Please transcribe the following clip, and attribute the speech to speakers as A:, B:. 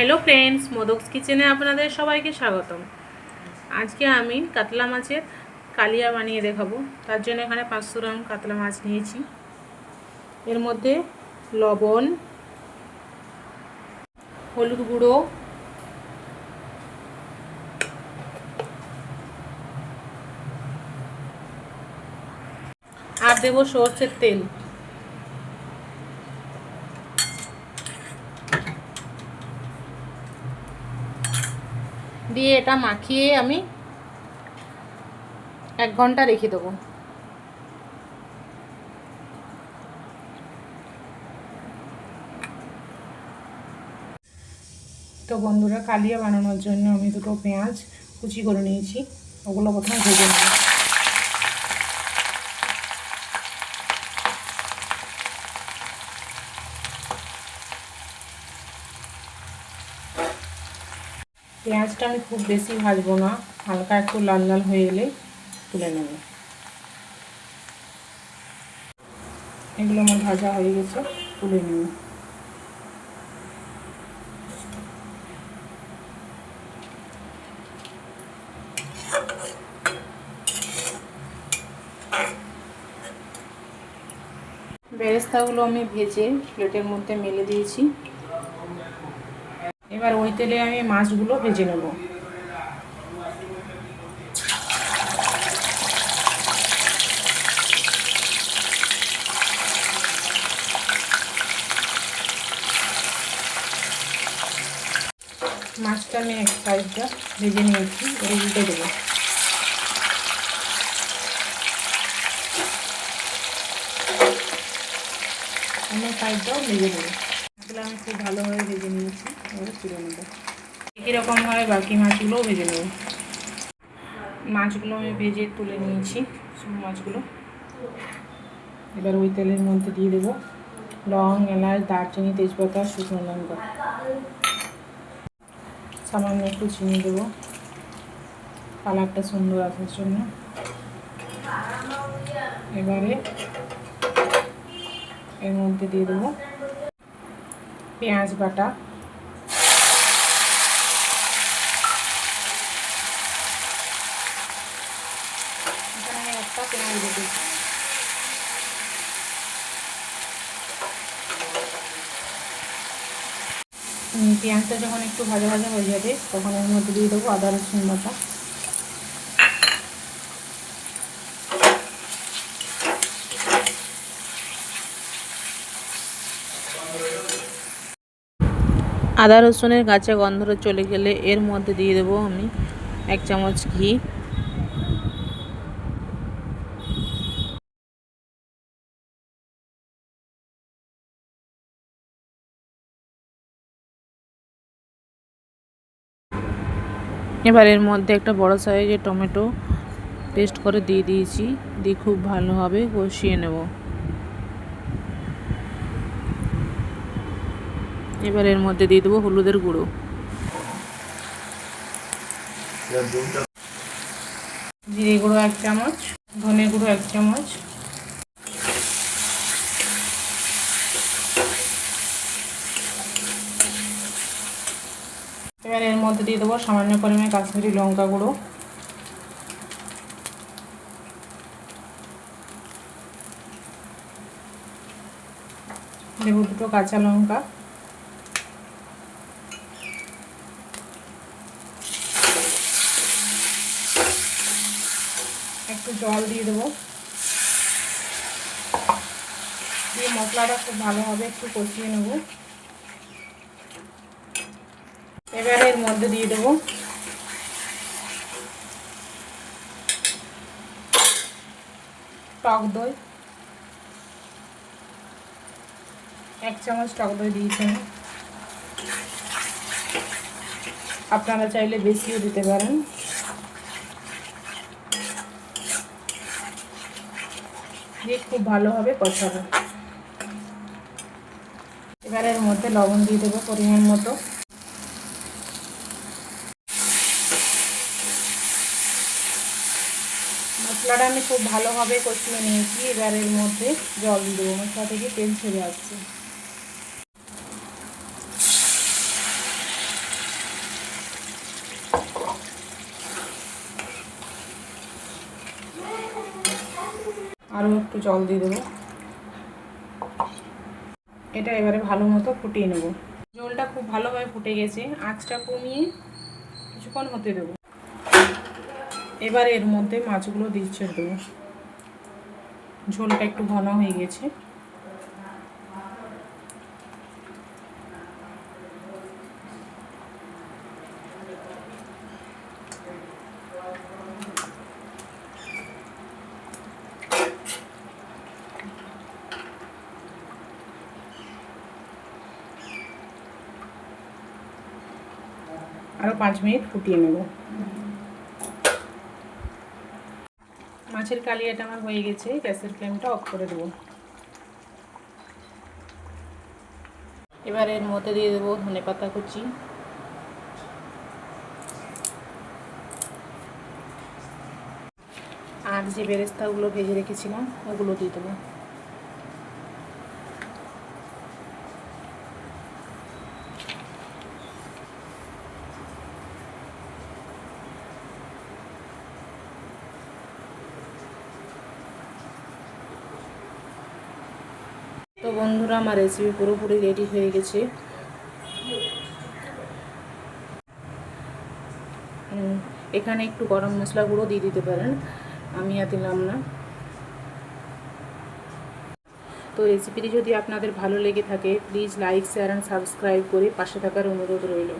A: Hello friends, মোদকস কিচেনে আপনাদের সবাইকে স্বাগতম। আজকে আমি কাতলা মাছের কালিয়া বানিয়ে দেখাবো। তার জন্য এখানে পাঁচশো গ্রাম কাতলা মাছ নিয়েছি। এর মধ্যে লবণ, হলুদ গুঁড়ো, আর দেবো সর্ষের তেল। দিয়ে এটা মাখিয়ে আমি এক ঘণ্টা রেখে দেবো। তো বন্ধুরা, কালিয়া বানানোর জন্য আমি দুটো পেঁয়াজ কুচি করে নিয়েছি। ওগুলো প্রথমে ভেজে নেব। পেঁয়াজটা আমি খুব বেশি ভাজবো না, হালকা একটু লাল লাল হয়ে গেলে তুলে নেব। এগুলো আমার ভাজা হয়ে গেছে, তুলে নেব। বেরেস্তাগুলো আমি ভেজে প্লেটের মধ্যে মেলে দিয়েছি। এবার ওই তেলে আমি মাছগুলো ভেজে নেব। মাছটা আমি এক সাইডটা ভেজে নিয়েছি এবার উল্টে দেবো। অন্য সাইডটাও ভেজে নেব। আমি খুব ভালোভাবে ভেজে নিয়েছি। তুলে নেব একই রকমভাবে বাকি মাছগুলোও ভেজে নেব। মাছগুলো আমি ভেজে তুলে নিয়েছি সব মাছগুলো। এবার ওই তেলের মধ্যে দিয়ে দেবো লং, এলাচ, দারচিনি, তেজপাতা, শুকনো লঙ্কা। সামান্য একটু চিনি দেবো। কালারটা সুন্দর আসার জন্য। এবারে এর মধ্যে দিয়ে দেবো পেঁয়াজ বাটা এখানে আমি পেঁয়াজটা যখন একটু ভাজা ভাজা হয়ে যাবে, তখন এর মধ্যে দিয়ে দেবো আদা রসুন বাটা। আদা রসুনের গাছে গন্ধটা চলে গেলে এর মধ্যে দিয়ে দেবো আমি এক চামচ ঘি। এবার এর মধ্যে একটা বড় সাইজের টমেটো পেস্ট করে দিয়ে দিয়েছি দিয়ে খুব ভালোভাবে কষিয়ে নেব। এবার এর মধ্যে দিয়ে দেবো হলুদের গুঁড়ো। জিরে গুঁড়ো এক চামচ ধনে গুঁড়ো এক চামচ এবার এর মধ্যে দিয়ে দেবো সামান্য পরিমাণে কাশ্মীরি লঙ্কা গুঁড়ো। দেবো দুটো কাঁচা লঙ্কা। একটু জল দিয়ে দেবো। দিয়ে মশলাটা খুব ভালোভাবে একটু কষিয়ে নেব। এবারে এর মধ্যে দিয়ে দেবো। টক দই। এক চামচ টক দই দিয়েছেন। আপনারা চাইলে বেশিও দিতে পারেন। দিয়ে খুব ভালোভাবে কষাবো এবার এর মধ্যে লবণ দিয়ে দেবো পরিমাণ মতো। মশলাটা আমি খুব ভালোভাবে কষিয়ে নিয়েছি। এবার এর মধ্যে জল দেবো মশলা থেকে তেল ছেড়ে আসছে। আরও একটু জল দিয়ে দেবো। এটা এবারে ভালো মতো ফুটিয়ে নেব। জলটা খুব ভালোভাবে ফুটে গেছে। আঁচটা কমিয়ে কিছুক্ষণ হতে দেবো। এবার এর মধ্যে মাছগুলো দিচ্ছে দেবো ঝোলটা একটু ঘন হয়ে গেছে। আরও পাঁচ মিনিট ফুটিয়ে নেব। মাছের কালিয়াটা আমার হয়ে গেছে, গ্যাসের ফ্লেমটা অফ করে দেবো। এবার এর মধ্যে দিয়ে দেবো ধনে পাতা কুচি। আর যে বেরেস্তাগুলো ভেজে রেখেছিলাম, ওগুলো দিয়ে দেবো। তো বন্ধুরা, আমার রেসিপি পুরোপুরি রেডি হয়ে গেছে। এখানে একটু গরম মশলা গুঁড়ো দিয়ে দিতে পারেন। আমি আর দিলাম না। তো রেসিপিটি যদি আপনাদের ভালো লেগে থাকে please like share and subscribe করে পাশে থাকার অনুরোধ রইল।